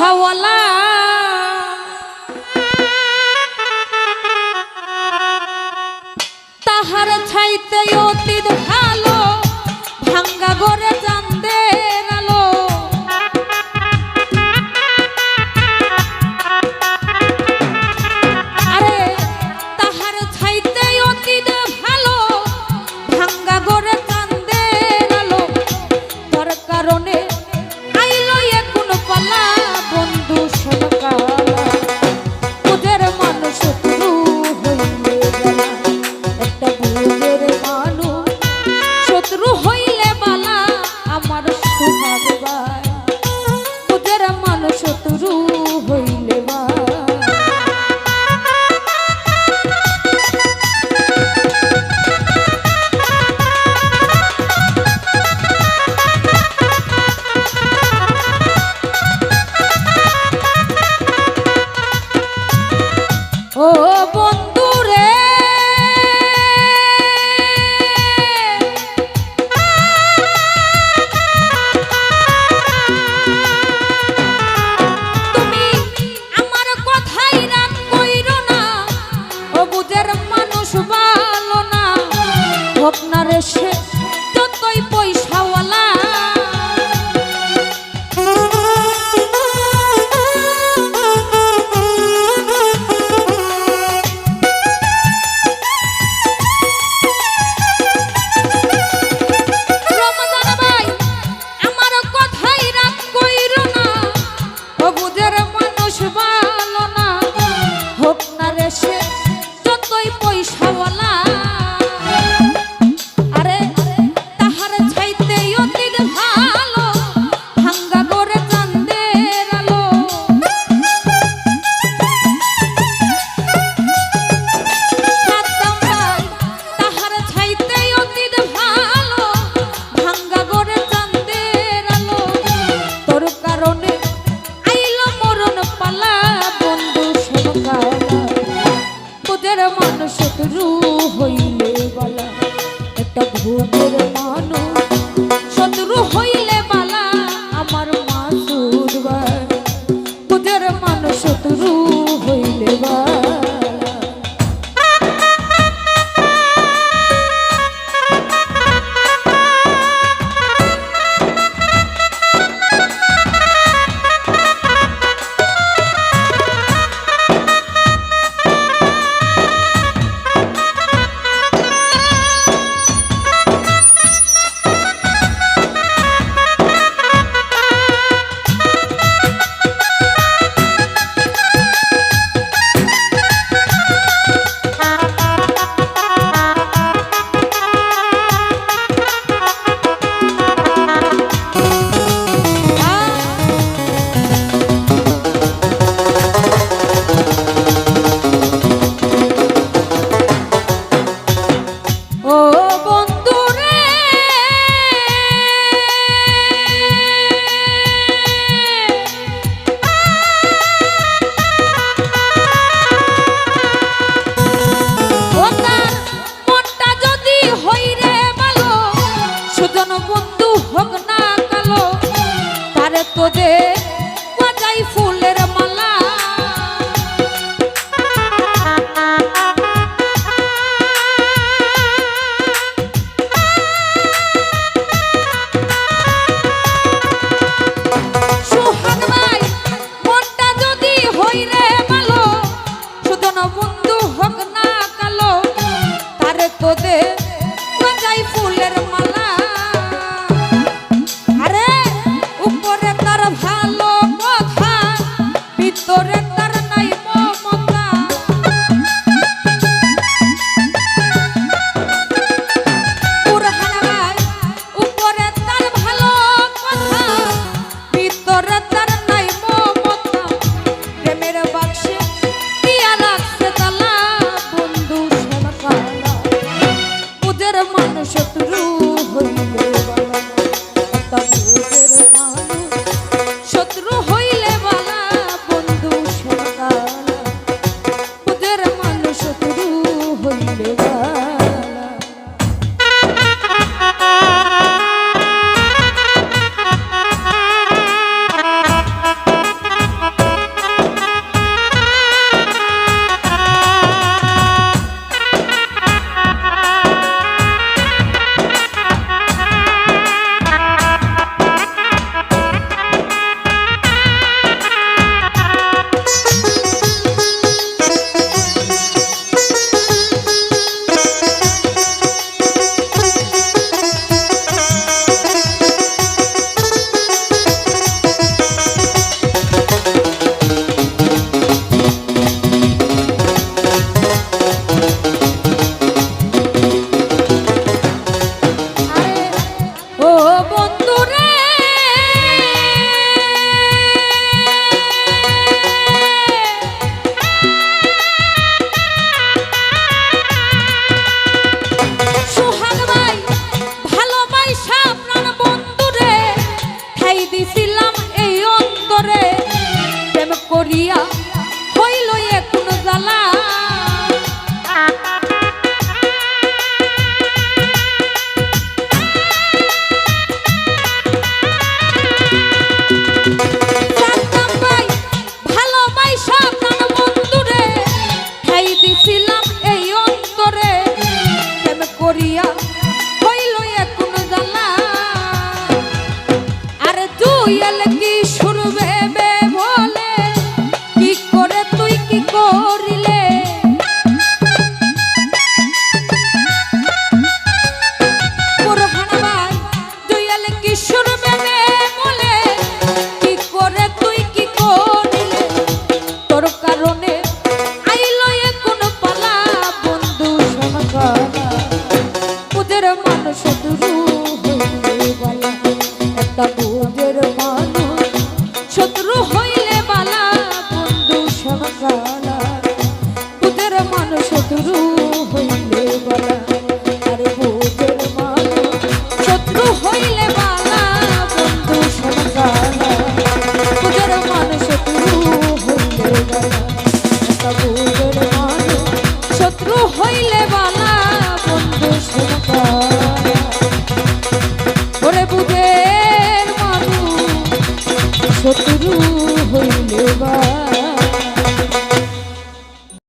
পয়সাওয়ালা 我的 করিয়া হইল এখন জ্বালা। আরে তুই এলে কি শুরবে বে বলে কি করে তুই কি করিলে? তুই এলে কি শুরবে বে বলে কি করে তুই কি করিলে? তোর কারণে পালা। বন্ধু সমাগম